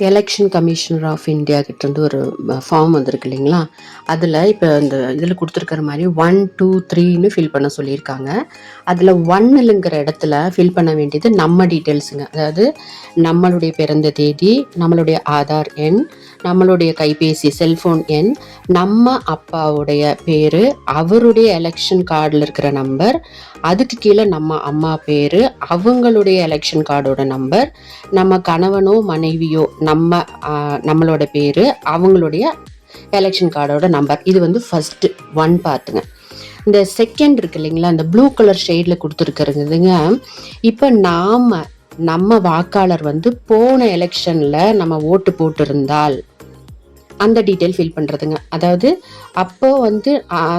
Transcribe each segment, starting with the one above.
Election commissioner of India கிட்டேருந்து ஒரு form வந்திருக்கு இல்லைங்களா? அதில் இப்போ இந்த இதில் கொடுத்துருக்கிற மாதிரி ஒன் டூ த்ரீன்னு ஃபில் பண்ண சொல்லியிருக்காங்க. அதில் ஒன்னுங்கிற இடத்துல ஃபில் பண்ண வேண்டியது நம்ம டீட்டெயில்ஸுங்க அதாவது நம்மளுடைய பிறந்த தேதி நம்மளுடைய ஆதார் எண் நம்மளுடைய கைபேசி செல்ஃபோன் எண் நம்ம அப்பாவுடைய பேர் அவருடைய எலெக்ஷன் கார்டில் இருக்கிற நம்பர் அதுக்கு கீழே நம்ம அம்மா பேர் அவங்களுடைய எலெக்ஷன் கார்டோட நம்பர் நம்ம கணவனோ மனைவியோ நம்ம நம்மளோட பேர் அவங்களுடைய எலெக்ஷன் கார்டோட நம்பர் இது வந்து ஃபஸ்ட்டு ஒன் பார்ட்டுங்க இந்த செகண்ட் இருக்கு இல்லைங்களா அந்த ப்ளூ கலர் ஷேடில் கொடுத்துருக்குறதுங்க. இப்போ நாம் நம்ம வாக்காளர் வந்து போன எலெக்ஷனில் நம்ம ஓட்டு போட்டிருந்தால் அந்த டீட்டெயில் ஃபில் பண்ணுறதுங்க அதாவது அப்போ வந்து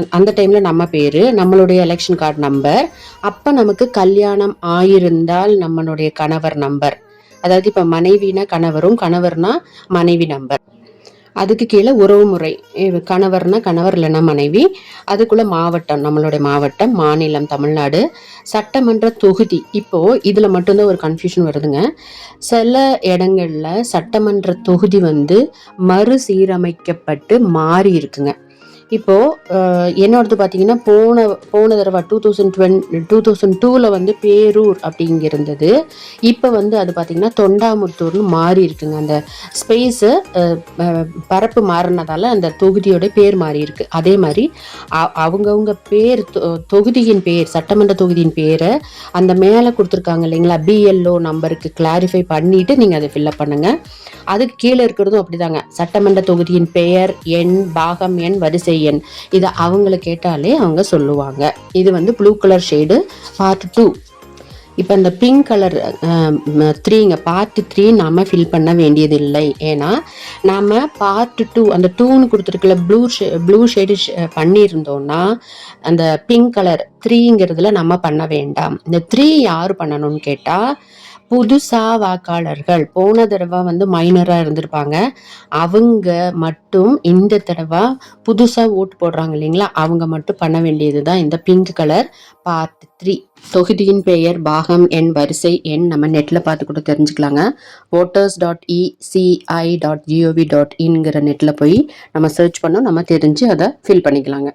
அந்த டைமில் நம்ம பேர் நம்மளுடைய எலெக்ஷன் கார்டு நம்பர் அப்போ நமக்கு கல்யாணம் ஆயிருந்தால் நம்மளுடைய கணவர் நம்பர் அதாவது இப்போ மனைவினா கணவரும் கணவர்னா மனைவி நம்பர் அதுக்கு கீழே உறவு முறை. கணவர்னா கணவர் இல்லைன்னா மனைவி. அதுக்குள்ள மாவட்டம் நம்மளுடைய மாவட்டம் மாநிலம் தமிழ்நாடு. சட்டமன்ற தொகுதி. இப்போ இதில் மட்டும்தான் ஒரு கன்ஃபியூஷன் வருதுங்க. சில இடங்களில் சட்டமன்ற தொகுதி வந்து மறுசீரமைக்கப்பட்டு மாறி இருக்குங்க. இப்போ என்னோடது பார்த்தீங்கன்னா போன போன தடவை two thousand twenty two thousand டூவில் வந்து பேரூர் அப்படிங்கிருந்தது. இப்போ வந்து அது பார்த்தீங்கன்னா தொண்டாமுத்தூர்னு மாறி இருக்குங்க. அந்த ஸ்பேஸு பரப்பு மாறினதால அந்த தொகுதியோட பேர் மாறி இருக்கு. அதே மாதிரி அவங்கவுங்க பேர் தொ- தொகுதியின் பேர் சட்டமன்ற தொகுதியின் பேரை அந்த மேலே கொடுத்துருக்காங்க இல்லைங்களா பிஎல்ஓ நம்பருக்கு கிளாரிஃபை பண்ணிவிட்டு நீங்கள் அதை ஃபில்லப் பண்ணுங்கள் அதுக்கு கீழே இருக்கிறதும் அப்படிதாங்க. சட்டமன்ற தொகுதியின் பெயர் எண் பாகம் எண் வரிசை எண். இதை அவங்கள கேட்டாலே அவங்க சொல்லுவாங்க. இது வந்து blue colour shade part two இப்போ இந்த பிங்க் கலர் த்ரீங்க பார்ட் த்ரீ நாம் ஃபில் பண்ண வேண்டியதில்லை. ஏன்னா நாம் பார்ட் டூ அந்த டூன்னு கொடுத்துருக்கல ப்ளூ ஷே ப்ளூ ஷேடு பண்ணியிருந்தோம்னா அந்த பிங்க் கலர் த்ரீங்கிறதுல நம்ம பண்ண வேண்டாம். இந்த த்ரீ யார் பண்ணணும்னு கேட்டால் புதுசா வாக்காளர்கள் போன தடவை வந்து மைனராக இருந்திருப்பாங்க. அவங்க மட்டும் இந்த தடவை புதுசாக ஓட்டு போடுறாங்க இல்லைங்களா? அவங்க மட்டும் பண்ண வேண்டியது தான் இந்த பிங்க் கலர் பார்ட் த்ரீ தொகுதியின் பெயர் பாகம் எண் வரிசை எண் நம்ம நெட்டில் பார்த்து கூட தெரிஞ்சுக்கலாங்க. Voters dot ECI dot GOV dot இன்ங்கிற நெட்டில் போய் நம்ம சர்ச் பண்ணோம். நம்ம தெரிஞ்சு அதை ஃபில் பண்ணிக்கலாங்க.